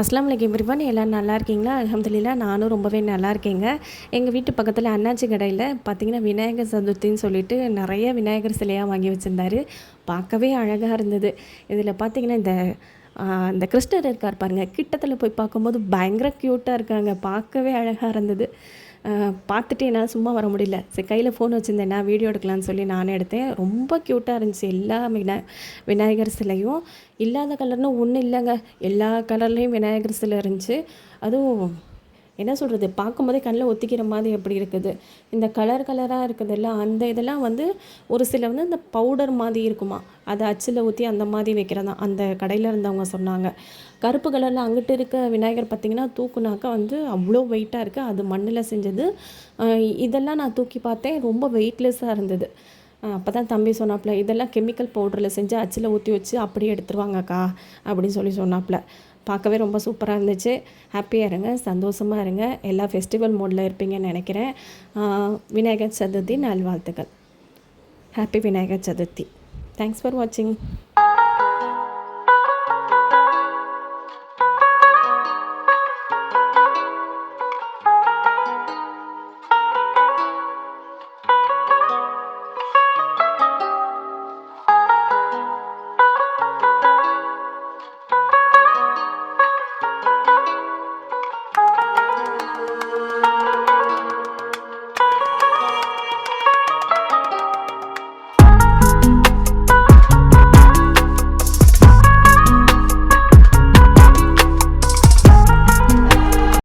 அஸ்லாம் வலைக்கம் எவ்ரிவன் எல்லோரும் நல்லா இருக்கீங்களா? அலமதுல்லா நானும் ரொம்பவே நல்லா இருக்கேங்க. எங்கள் வீட்டு பக்கத்தில் அண்ணாச்சி கடையில் பார்த்தீங்கன்னா விநாயகர் சதுர்த்தின்னு சொல்லிட்டு நிறைய விநாயகர் சிலையாக வாங்கி வச்சுருந்தாரு. பார்க்கவே அழகாக இருந்தது. இதில் பார்த்தீங்கன்னா இந்த அந்த இந்த கிருஷ்ணர் இருக்கார் பாருங்கள் கிட்டத்தில் போய் பார்க்கும்போது பயங்கர க்யூட்டாக இருக்காங்க. பார்க்கவே அழகாக இருந்தது. பார்த்துட்டு என்னால் சும்மா வர முடியல. சரி கையில் ஃபோன் வச்சுருந்தேன். நான் வீடியோ எடுக்கலாம்னு சொல்லி நானே எடுத்தேன். ரொம்ப க்யூட்டாக இருந்துச்சு. எல்லா வினா விநாயகர் சிலையும் இல்லாத கலர்னு ஒன்றும் இல்லைங்க. எல்லா கலர்லேயும் விநாயகர் சிலை இருந்துச்சு. அதுவும் என்ன சொல்கிறது பார்க்கும்போதே கண்ணில் ஒத்திக்கிற மாதிரி எப்படி இருக்குது. இந்த கலர் கலராக இருக்குதுல்ல அந்த இதெல்லாம் வந்து ஒரு சில வந்து இந்த பவுடர் மாதிரி இருக்குமா? அதை அச்சில் ஊற்றி அந்த மாதிரி வைக்கிறதா? அந்த கடையில் இருந்தவங்க சொன்னாங்க. கருப்பு கலரில் அங்கிட்டு இருக்க விநாயகர் பார்த்திங்கன்னா தூக்குனாக்கா வந்து அவ்வளோ வெயிட்டாக இருக்குது அது மண்ணில் செஞ்சது. இதெல்லாம் நான் தூக்கி பார்த்தேன். ரொம்ப வெயிட்லெஸ்ஸாக இருந்தது. அப்போ தான் தம்பி சொன்னாப்புல இதெல்லாம் கெமிக்கல் பவுடரில் செஞ்சு அச்சில் ஊற்றி வச்சு அப்படியே எடுத்துருவாங்கக்கா அப்படின்னு சொல்லி சொன்னாப்புல. பார்க்கவே ரொம்ப சூப்பராக இருந்துச்சு. ஹாப்பியாக இருங்க சந்தோஷமாக இருங்க. எல்லா ஃபெஸ்டிவல் மோடில் இருப்பீங்கன்னு நினைக்கிறேன். விநாயகர் சதுர்த்தி நல்வாழ்த்துக்கள் happy Vinayagar Chaturthi. Thanks for வாட்சிங்